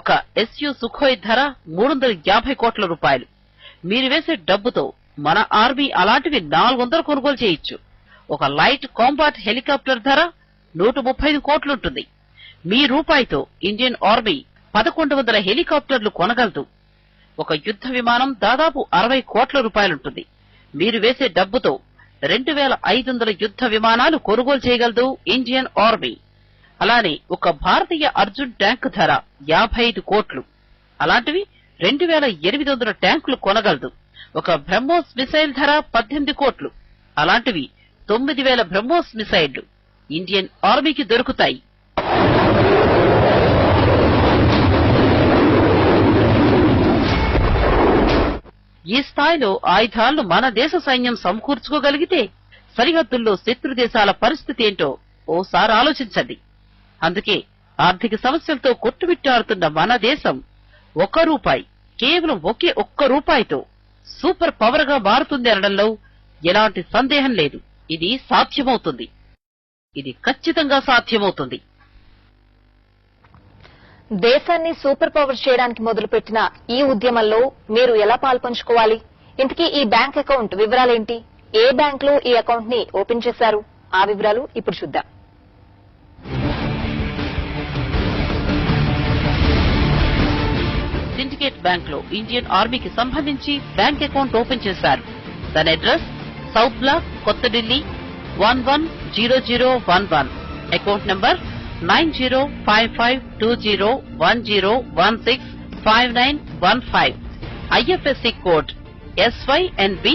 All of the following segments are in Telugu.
ఒక ఎస్యు సుఖోయ్ ధర మూడు వందల యాభై కోట్ల రూపాయలు. మీరు వేసే డబ్బుతో మన ఆర్మీ అలాంటివి నాలుగు వందలు కొనుగోలు చేయొచ్చు. ఒక లైట్ కాంబాట్ హెలికాప్టర్ ధర నూట ముప్పై ఐదు కోట్లుంటుంది. మీ రూపాయితో ఇండియన్ ఆర్మీ పదకొండు వందల హెలికాప్టర్లు కొనగలదు. ఒక యుద్ధ విమానం దాదాపు అరవై కోట్ల రూపాయలుంటుంది. మీరు వేసే డబ్బుతో రెండు వేల ఐదు వందల యుద్ధ విమానాలు కొనుగోలు చేయగలదు ఇండియన్ ఆర్మీ. అలానే ఒక భారతీయ అర్జున్ ట్యాంక్ ధర యాభై ఐదు కోట్లు. అలాంటివి రెండు వేల ఎనిమిది వందల ట్యాంకులు కొనగలదు. ఒక బ్రహ్మోస్ మిసైల్ ధర పద్దెనిమిది కోట్లు. అలాంటివి తొమ్మిది వేల బ్రహ్మోస్ మిసైళ్ళు. ఇండియన్ ఆర్మీకి దొరుకుతాయి. ఈ స్థాయిలో ఆయుధాలను మన దేశ సైన్యం సమకూర్చుకోగలిగితే సరిహద్దుల్లో శత్రు దేశాల పరిస్థితి ఏంటో ఓసారి ఆలోచించండి. అందుకే ఆర్థిక సమస్యలతో కొట్టుమిట్టాడుతున్న మన దేశం ఒక్క రూపాయి కేవలం ఒకే ఒక్క రూపాయితో సూపర్ పవర్గా మారుతుంది అనడంలో ఎలాంటి సందేహం లేదు. ఇది సాధ్యమవుతుంది. ఇది ఖచ్చితంగా సాధ్యమవుతుంది. దేశాన్ని సూపర్ పవర్ చేయడానికి మొదలుపెట్టిన ఈ ఉద్యమంలో మీరు ఎలా పాల్పంచుకోవాలి? ఇంతకీ ఈ బ్యాంక్ అకౌంట్ వివరాలేంటి? ఏ బ్యాంక్లో ఈ అకౌంట్ని ఓపెన్ చేశారు? ఆ వివరాలు ఇప్పుడు చూద్దాం. సిండికేట్ బ్యాంక్లో ఇండియన్ ఆర్మీకి సంబంధించి బ్యాంక్ అకౌంట్ ఓపెన్ చేశారు. తన అడ్రస్ సౌత్ బ్లాక్ కొత్త Delhi one one zero zero one one account number nine zero five five two zero one zero one six five nine one five IFSC code SYNB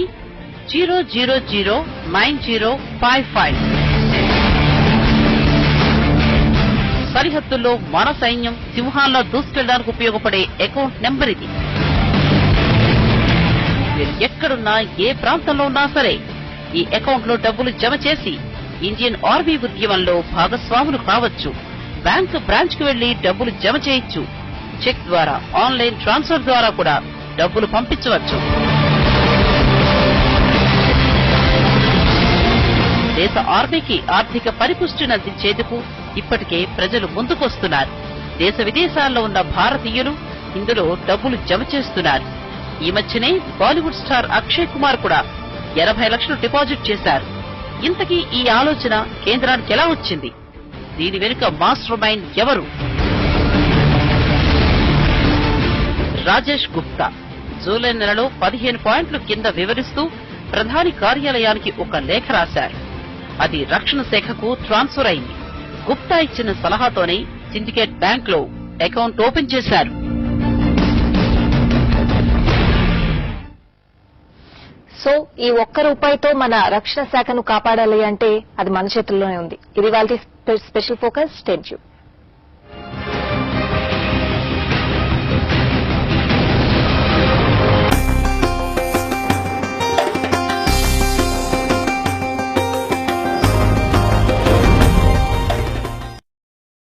zero zero zero nine zero five five సరిహద్దుల్లో మన సైన్యం సింహాల్లో దూసుకెళ్ళడానికి ఉపయోగపడే అకౌంట్ నెంబర్ ఇది. మీరు ఎక్కడున్నా ఏ ప్రాంతంలో ఉన్నా సరే ఈ అకౌంట్లో డబ్బులు జమ చేసి ఇండియన్ ఆర్మీ ఉద్యమంలో భాగస్వాములు కావచ్చు బ్యాంకు బ్రాంచ్కు వెళ్ళి డబ్బులు జమ చేయొచ్చు చెక్ ద్వారా ఆన్లైన్ ట్రాన్స్ఫర్ ద్వారా కూడా డబ్బులు పంపించవచ్చు. దేశ ఆర్మీకి ఆర్థిక పరిపుష్టిని అందించేందుకు ఇప్పటికే ప్రజలు ముందుకొస్తున్నారు. దేశ విదేశాల్లో ఉన్న భారతీయులు ఇందులో డబ్బులు జమ చేస్తున్నారు. ఈ మధ్యనే బాలీవుడ్ స్టార్ అక్షయ్ కుమార్ కూడా ఎనభై లక్షలు డిపాజిట్ చేశారు. ఇంతకీ ఈ ఆలోచన కేంద్రానికి ఎలా వచ్చింది? దీని వెనుక మాస్టర్ మైండ్ ఎవరు? రాజేష్ గుప్తా. జూలై నెలలో పదిహేను పాయింట్లు కింద వివరిస్తూ ప్రధాని కార్యాలయానికి ఒక లేఖ రాశారు. అది రక్షణ శాఖకు ట్రాన్స్ఫర్ అయింది. గుప్తా ఇచ్చిన సలహాతోనే సిండికేట్ బ్యాంక్లో అకౌంట్ ఓపెన్ చేశారు. సో ఈ ఒక్క రూపాయితో మన రక్షణ శాఖను కాపాడాలి అంటే అది మన చేతుల్లోనే ఉంది. ఇది వాళ్ళ స్పెషల్ ఫోకస్. స్టేట్